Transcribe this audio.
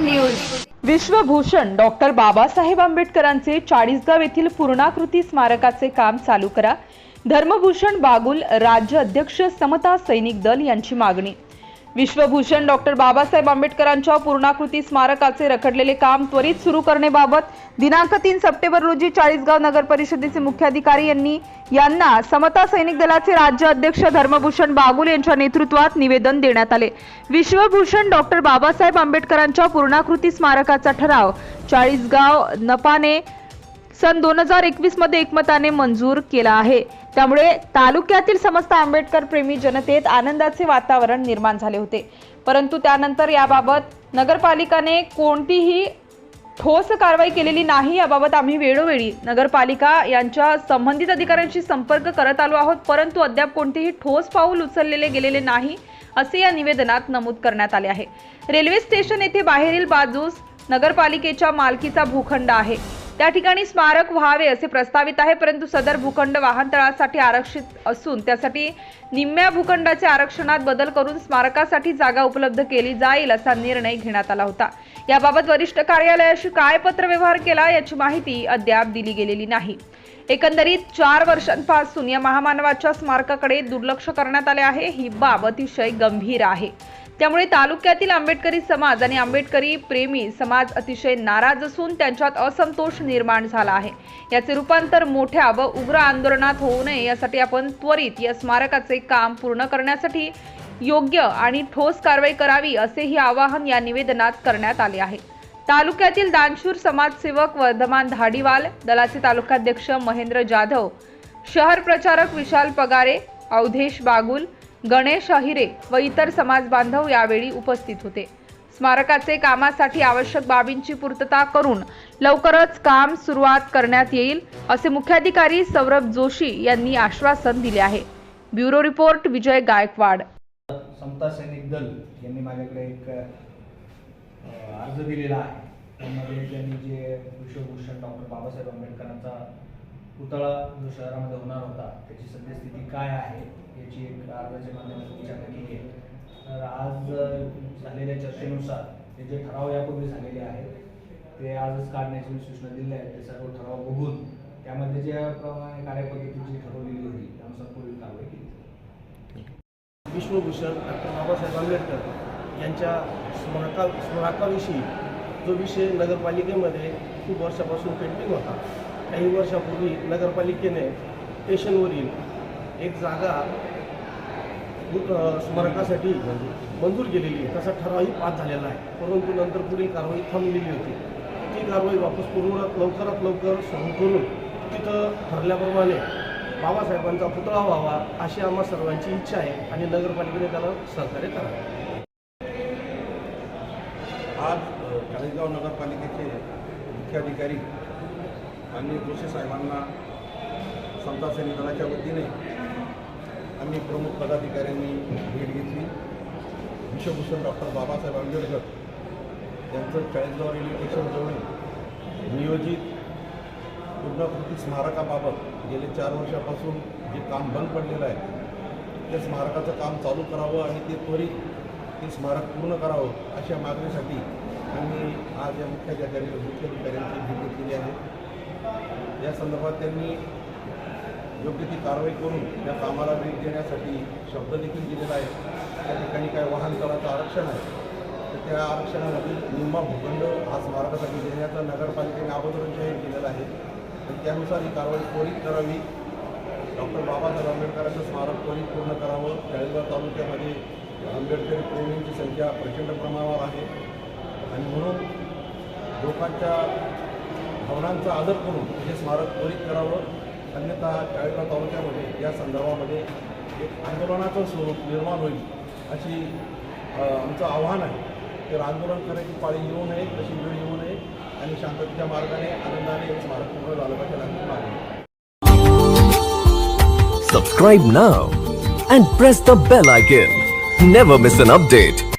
News. विश्वभूषण doctor Babasaheb आंबेडकरांचे चाळीसगाव येथील पूर्णाकृती स्मारकाचे काम चालू करा. धर्मभूषण बागुल राज्य अध्यक्ष समता सैनिक दल यांची मागणी. विश्वभूषण डॉक्टर बाबासाहेब आंबेडकरांच्या पूर्णाकृती स्मारकाचे रखडलेले काम त्वरित सुरू करण्याबाबत दिनांक तीन सप्टेंबर रोजी चाळीसगाव नगर परिषदेचे मुख्याधिकारी यांनी यांना समता सैनिक दलाचे राज्य अध्यक्ष धर्मभूषण बागुल यांच्या नेतृत्वात निवेदन देण्यात आले. विश्वभूषण डॉक्टर बाबासाहेब आंबेडकरांच्या पूर्णाकृती स्मारकाचा ठराव चाळीसगाव नपाने सन दोन हजार एकवीसमध्ये एकमताने मंजूर केला आहे. त्यामुळे तालुक्यातील समस्त आंबेडकर प्रेमी जनतेत आनंदाचे वातावरण निर्माण झाले होते. परंतु त्यानंतर याबाबत नगरपालिकाने कोणतीही ठोस कारवाई केलेली नाही याबाबत आम्ही वेळोवेळी नगरपालिका यांच्या संबंधित अधिकाऱ्यांशी संपर्क करत आलो आहोत. परंतु अद्याप कोणतेही ठोस पाऊल उचललेले गेलेले नाही असे या निवेदनात नमूद करण्यात आले आहे. रेल्वे स्टेशन येथे बाहेरील बाजूस नगरपालिकेच्या मालकीचा भूखंड आहे. त्या ठिकाणी स्मारक व्हावे असे प्रस्तावित आहे परंतु सदर भूखंड वाहनतळासाठी आरक्षित असून त्यासाठी निम्म्या भूखंडाचे आरक्षणात बदल करून स्मारकासाठी जागा उपलब्ध केली जाईल असा निर्णय घेण्यात आला होता. याबाबत वरिष्ठ कार्यालयाशी काय पत्रव्यवहार केला याची माहिती अद्याप दिली गेलेली नाही. एकंदरीत चार वर्षांपासून या महामानवाच्या स्मारकाकडे दुर्लक्ष करण्यात आले आहे ही बाब अतिशय गंभीर आहे. त्यामुळे तालुक्यातील आंबेडकरी समाज आणि आंबेडकरी प्रेमी समाज अतिशय नाराज असून त्यांच्यात असंतोष निर्माण झाला आहे. याचे रूपांतर मोठ्या व उग्र आंदोलनात होऊ नये यासाठी आपण त्वरित या स्मारकाचे काम पूर्ण करण्यासाठी योग्य आणि ठोस कारवाई करावी असेही आवाहन या निवेदनात करण्यात आले आहे. तालुक्यातील दानशूर समाजसेवक वर्धमान धाडीवाल दलाचे तालुकाध्यक्ष महेंद्र जाधव शहर प्रचारक विशाल पगारे अवधेश बागुल गणेश अहिरे व इतर समाज बांधव यावेळी उपस्थित होते. स्मारकाचे कामासाठी आवश्यक बाबींची पूर्तता करून लवकरच काम सुरुवात करण्यात येईल असे मुख्याधिकारी सौरभ जोशी यांनी आश्वासन दिले आहे. Bureau report Vijay Gaikwad. समता सैनिक दल यांनी माझ्याकडे एक अर्ज दिलेला आहे. त्यामध्ये त्यांनी जे विश्वभूषण डॉक्टर बाबासाहेब आंबेडकरांचा पुतळा जो शहरामध्ये होणार होता. त्याची सद्यस्थिती काय आहे याची एक अर्जाच्या माध्यमातून विचारणा केली आहे. तर आज झालेल्या चर्चेनुसार ते जे ठराव यापूर्वी झालेले आहेत ते आजच काढण्याची सूचना दिल्या आहेत ते सर्व ठराव बघून त्यामध्ये ज्याप्रमाणे कार्यपद्धतीची ठरवलेली होती त्यानुसार पुढील कारवाई केली जाईल. विश्वभूषण डॉक्टर बाबासाहेब आंबेडकर यांच्या स्मारका स्मारकाविषयी जो विषय नगरपालिकेमध्ये खूप वर्षापासून पेंडिंग होता काही वर्षापूर्वी नगरपालिकेने स्टेशनवरील एक जागा स्मारकासाठी मंजूर केलेली आहे. तसा ठरावही पास झालेला आहे. परंतु नंतर पुढील कारवाई थांबलेली होती. ती कारवाई वापस पूर्ण लवकरात लवकर सुरू करून तिथं ठरल्याप्रमाणे बाबासाहेबांचा पुतळा व्हावा अशी आम्हा सर्वांची इच्छा आहे आणि नगरपालिकेने त्याला सहकार्य करावे. आज अ, नगरपालिकेचे मुख्याधिकारी आणि जोशी साहेबांना समता सैनिक दलाच्या वतीने आम्ही प्रमुख पदाधिकाऱ्यांनी भेट घेतली. विश्वभूषण डॉक्टर बाबासाहेब आंबेडकर यांचं चाळीसगाव रेल्वे स्टेशनजवळ नियोजित पूर्णाकृती स्मारकाबाबत गेले चार वर्षापासून जे काम बंद पडलेलं आहे त्या स्मारकाचं काम चालू करावं आणि ते त्वरित ते स्मारक पूर्ण करावं अशा मागणीसाठी आम्ही आज या मुख्याधिकारी मुख्याधिकाऱ्यांची भेट घेतलेली आहे. संदर्भात त्यांनी योग्य ती कारवाई करून त्या कामाला वेग देण्यासाठी शब्द देखील दिलेला आहे. त्या ठिकाणी काय वाहनतळाचं आरक्षण आहे तर त्या आरक्षणामधील निम्मा भूखंड हा स्मारकासाठी देण्याचा नगरपालिकेने अगोदरच जाहीर केलेला आहे. आणि त्यानुसार ही कारवाई त्वरित करावी. डॉक्टर बाबासाहेब आंबेडकरांचं स्मारक त्वरित पूर्ण करावं. चाळीसगाव तालुक्यामध्ये आंबेडकरी प्रेमींची संख्या प्रचंड प्रमाणावर आहे. आणि म्हणून लोकांच्या भावनांचा आदर करून हे स्मारक त्वरित करावं अन्यथा चाळीसगाव तालुक्यामध्ये या संदर्भामध्ये एक आंदोलनाचं स्वरूप निर्माण होईल अशी आमचं आव्हान आहे तर आंदोलन करायची पाळी येऊ नये तशी वेळ येऊ नये आणि शांततेच्या मार्गाने आनंदाने एक स्मारक पूर्ण झालं पाहिजे आमची मागणी Subscribe now and press the bell icon. Never miss an update.